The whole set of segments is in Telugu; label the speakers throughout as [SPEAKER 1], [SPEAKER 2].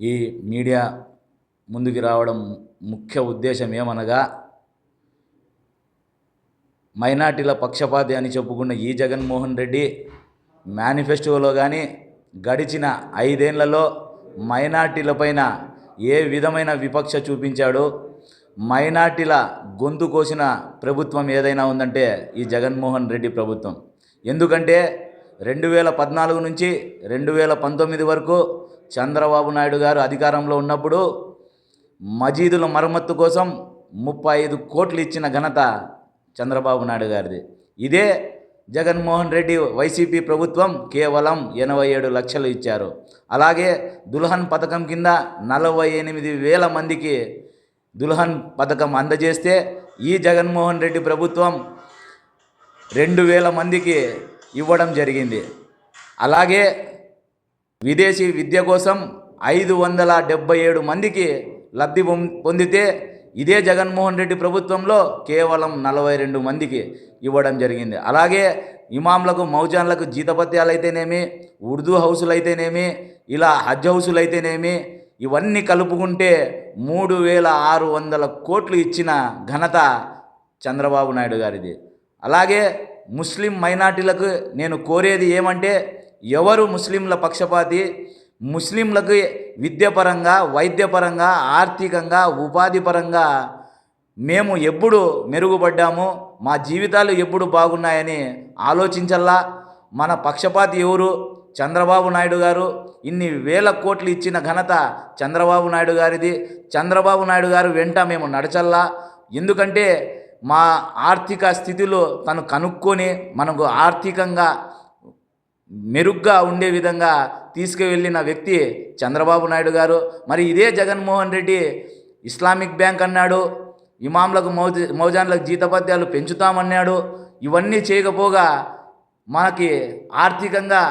[SPEAKER 1] ఈ మీడియా ముందుకు రావడం ముఖ్య ఉద్దేశం ఏమనగా మైనార్టీల పక్షపాతి అని చెప్పుకున్న ఈ జగన్మోహన్ రెడ్డి మేనిఫెస్టోలో కానీ గడిచిన ఐదేళ్ళలో మైనార్టీలపైన ఏ విధమైన వివక్ష చూపించాడో మైనార్టీల గొంతు కోసిన ప్రభుత్వం ఏదైనా ఉందంటే ఈ జగన్మోహన్ రెడ్డి ప్రభుత్వం. ఎందుకంటే రెండు వేల పద్నాలుగు నుంచి రెండు వేల పంతొమ్మిది వరకు చంద్రబాబు నాయుడు గారు అధికారంలో ఉన్నప్పుడు మజీదుల మరమ్మత్తు కోసం ముప్పై ఐదు కోట్లు ఇచ్చిన ఘనత చంద్రబాబు నాయుడు గారిది. ఇదే జగన్మోహన్ రెడ్డి వైసీపీ ప్రభుత్వం కేవలం ఎనభై ఏడు లక్షలు ఇచ్చారు. అలాగే దుల్హన్ పథకం కింద నలభై ఎనిమిది వేల మందికి దుల్హన్ పథకం అందజేస్తే ఈ జగన్మోహన్ రెడ్డి ప్రభుత్వం రెండు వేల మందికి ఇవ్వడం జరిగింది. అలాగే విదేశీ విద్య కోసం ఐదు వందల డెబ్బై ఏడు మందికి లబ్ధి పొం- పొందితే ఇదే జగన్మోహన్ రెడ్డి ప్రభుత్వంలో కేవలం నలభై రెండు మందికి ఇవ్వడం జరిగింది. అలాగే ఇమాంలకు మౌజాన్లకు జీతపత్యాలు అయితేనేమి ఉర్దూ హౌసులు అయితేనేమి ఇలా హజ్ హౌసులు అయితేనేమి ఇవన్నీ కలుపుకుంటే మూడు వేల ఆరు వందల కోట్లు ఇచ్చిన ఘనత చంద్రబాబు నాయుడు గారిది. అలాగే ముస్లిం మైనార్టీలకు నేను కోరేది ఏమంటే ఎవరు ముస్లింల పక్షపాతి? ముస్లింలకు విద్యపరంగా వైద్యపరంగా ఆర్థికంగా ఉపాధి పరంగా మేము ఎప్పుడు మెరుగుపడ్డాము? మా జీవితాలు ఎప్పుడు బాగున్నాయని ఆలోచించల్లా? మన పక్షపాతి ఎవరు? చంద్రబాబు నాయుడు గారు. ఇన్ని వేల కోట్లు ఇచ్చిన ఘనత చంద్రబాబు నాయుడు గారిది. చంద్రబాబు నాయుడు గారు వెంట మేము నడచల్లా? ఎందుకంటే మా ఆర్థిక స్థితిలో తను కనుక్కొని మనకు ఆర్థికంగా మెరుగ్గా ఉండే విధంగా తీసుకువెళ్ళిన వ్యక్తి చంద్రబాబు నాయుడు గారు. మరి ఇదే జగన్మోహన్ రెడ్డి ఇస్లామిక్ బ్యాంక్ అన్నాడు ఇమాంలకు మౌజ మౌజాన్లకు జీతపత్యాలు పెంచుతామన్నాడు. ఇవన్నీ చేయకపోగా మనకి ఆర్థికంగా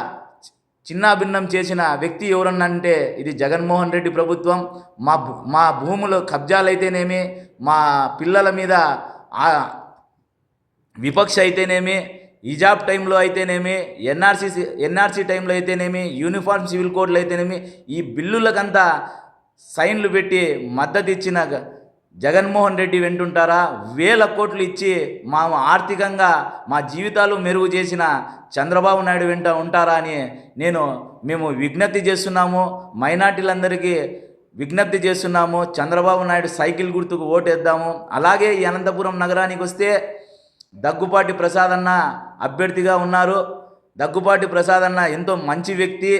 [SPEAKER 1] చిన్నాభిన్నం చేసిన వ్యక్తి ఎవరన్నంటే ఇది జగన్మోహన్ రెడ్డి ప్రభుత్వం. మా మా భూములు కబ్జాలైతేనేమి మా పిల్లల మీద విపక్ష అయితేనేమి ఈజాబ్ టైంలో అయితేనేమి ఎన్ఆర్సీ ఎన్ఆర్సీ టైంలో అయితేనేమి యూనిఫామ్ సివిల్ కోడ్లు అయితేనేమి ఈ బిల్లులకంతా సైన్లు పెట్టి మద్దతు ఇచ్చిన జగన్మోహన్ రెడ్డి వెంటుంటారా? వేల కోట్లు ఇచ్చి మా ఆర్థికంగా మా జీవితాలు మెరుగు చేసిన చంద్రబాబు నాయుడు వెంట ఉంటారా అని నేను మేము విజ్ఞప్తి చేస్తున్నాము. మైనార్టీలందరికీ విజ్ఞప్తి చేస్తున్నాము. చంద్రబాబు నాయుడు సైకిల్ గుర్తుకు ఓటేద్దాము. అలాగే ఈ అనంతపురం నగరానికి వస్తే దగ్గుపాటి ప్రసాద్ అన్న అభ్యర్థిగా ఉన్నారు. దగ్గుపాటి ప్రసాద్ అన్న ఎంతో మంచి వ్యక్తి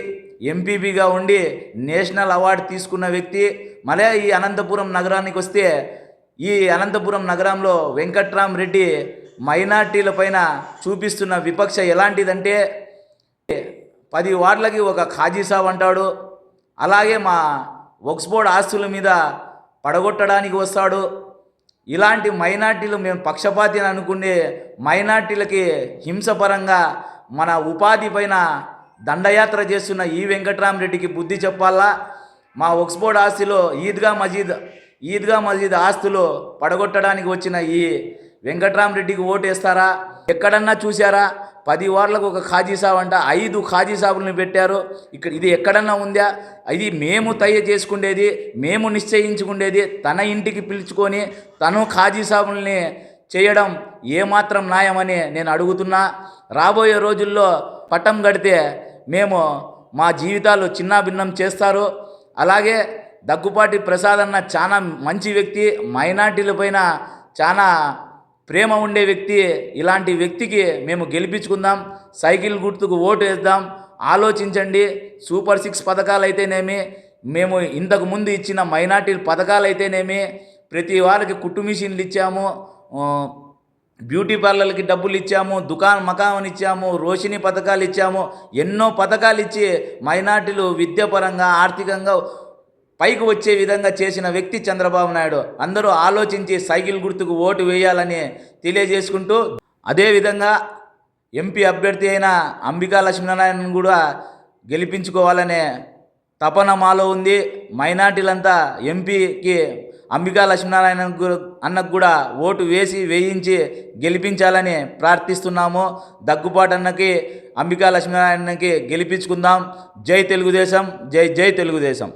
[SPEAKER 1] ఎంపీపీగా ఉండి నేషనల్ అవార్డు తీసుకున్న వ్యక్తి. మరే ఈ అనంతపురం నగరానికి వస్తే ఈ అనంతపురం నగరంలో వెంకట్రామ్ రెడ్డి మైనార్టీల పైన చూపిస్తున్న విపక్ష ఎలాంటిదంటే పది వార్డులకి ఒక ఖాజీ సాబ్ అంటాడు. అలాగే మా వక్స్బోర్డ్ ఆస్తుల మీద పడగొట్టడానికి వస్తాడు. ఇలాంటి మైనార్టీలు మేము పక్షపాతి అనుకునే మైనార్టీలకి హింసపరంగా మన ఉపాధి పైన దండయాత్ర చేస్తున్న ఈ వెంకట్రామరెడ్డికి బుద్ధి చెప్పాలా? మా ఒక్స్బోర్డ్ ఆస్తిలో ఈద్గా మజీద్ ఈద్గా మజీద్ ఆస్తులు పడగొట్టడానికి వచ్చిన ఈ వెంకట్రామరెడ్డికి ఓటేస్తారా? ఎక్కడన్నా చూసారా పది వార్లకు ఒక ఖాజీ సాబ్ అంట. ఐదు ఖాజీ సాబులను పెట్టారు. ఇక్కడ ఇది ఎక్కడన్నా ఉందా? ఇది మేము తయ చేసుకునేది మేము నిశ్చయించుకునేది తన ఇంటికి పిలుచుకొని తను ఖాజీ సాబుల్ని చేయడం ఏమాత్రం న్యాయమని నేను అడుగుతున్నా. రాబోయే రోజుల్లో పట్టం కడితే మేము మా జీవితాలు చిన్నాభిన్నం చేస్తారు. అలాగే దగ్గుపాటి ప్రసాద్ అన్న చాలా మంచి వ్యక్తి మైనార్టీలపైన చాలా ప్రేమ ఉండే వ్యక్తి ఇలాంటి వ్యక్తికి మేము గెలిపించుకుందాం సైకిల్ గుర్తుకు ఓటు వేద్దాం ఆలోచించండి. సూపర్ సిక్స్ పథకాలు అయితేనేమి మేము ఇంతకు ముందు ఇచ్చిన మైనార్టీ పథకాలు అయితేనేమి ప్రతి వారికి కుట్టు మిషన్లు ఇచ్చాము బ్యూటీ పార్లర్కి డబ్బులు ఇచ్చాము దుకాణ మకాన్ ఇచ్చాము రోషిని పథకాలు ఇచ్చాము ఎన్నో పథకాలు ఇచ్చి మైనార్టీలు విద్యాపరంగా ఆర్థికంగా పైకి వచ్చే విధంగా చేసిన వ్యక్తి చంద్రబాబు నాయుడు. అందరూ ఆలోచించి సైకిల్ గుర్తుకు ఓటు వేయాలని తెలియజేసుకుంటూ అదేవిధంగా ఎంపీ అభ్యర్థి అయిన అంబికా లక్ష్మీనారాయణ కూడా గెలిపించుకోవాలనే తపన మాలో ఉంది. మైనార్టీలంతా ఎంపీకి అంబికా లక్ష్మీనారాయణ అన్నకు కూడా ఓటు వేసి వేయించి గెలిపించాలని ప్రార్థిస్తున్నాము. దగ్గుబాటు అన్నకి అంబికా లక్ష్మీనారాయణకి గెలిపించుకుందాం. జై తెలుగుదేశం జై జై తెలుగుదేశం.